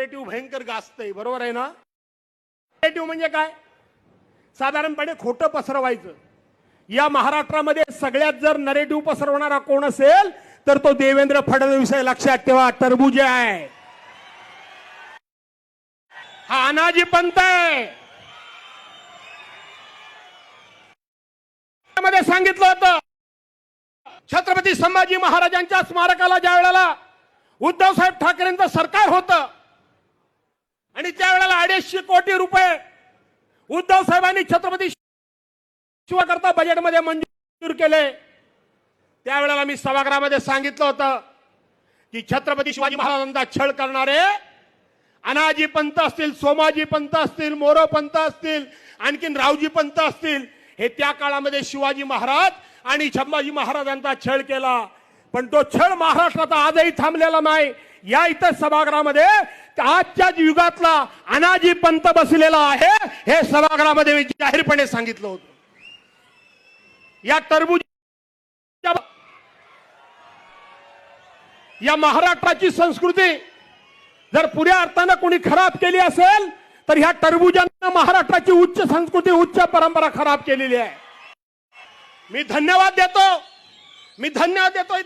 Narrative भयंकर गाजतंय बरोबर आहे ना? नरेटिव्ह म्हणजे काय? साधारणपणे खोटं पसरवायचं. या महाराष्ट्रामध्ये सगळ्यात जर नरेटिव्ह पसरवणारा कोण असेल तर तो देवेंद्र फडणवीस आहे लक्षात ठेवा टरबुजे आहे. हा अनाजी पंत आहे. मध्ये सांगितलं होतं छत्रपती संभाजी महाराजांच्या स्मारकाला ज्या वेळेला उद्धव साहेब ठाकरेंचं सरकार होतं त्यावेळेला कोटी रुपये उद्धव साहेबांनी छत्रपती शिवाकरता बजेटमध्ये मंजूर केले. त्यावेळेला मी सभागृहामध्ये सांगितलं होतं की छत्रपती शिवाजी महाराजांचा छळ करणारे अनाजी पंत असतील सोमाजी पंत असतील मोरो पंत असतील आणखीन रावजी पंत असतील हे त्या काळामध्ये शिवाजी महाराज आणि संभाजी महाराजांचा छळ केला. पण तो छळ महाराष्ट्राचा आजही थांबलेला नाही. या इथं सभागृहामध्ये आजच्या युगातला अनाजी पंत बसलेला आहे हे सभागृहामध्ये मी जाहीरपणे सांगितलं होतं. या टरबूज या महाराष्ट्राची संस्कृती जर पुऱ्या अर्थानं कोणी खराब केली असेल तर ह्या टरबुजांना महाराष्ट्राची उच्च संस्कृती उच्च परंपरा खराब केलेली आहे. मी धन्यवाद देतो. मी धन्यवाद देतो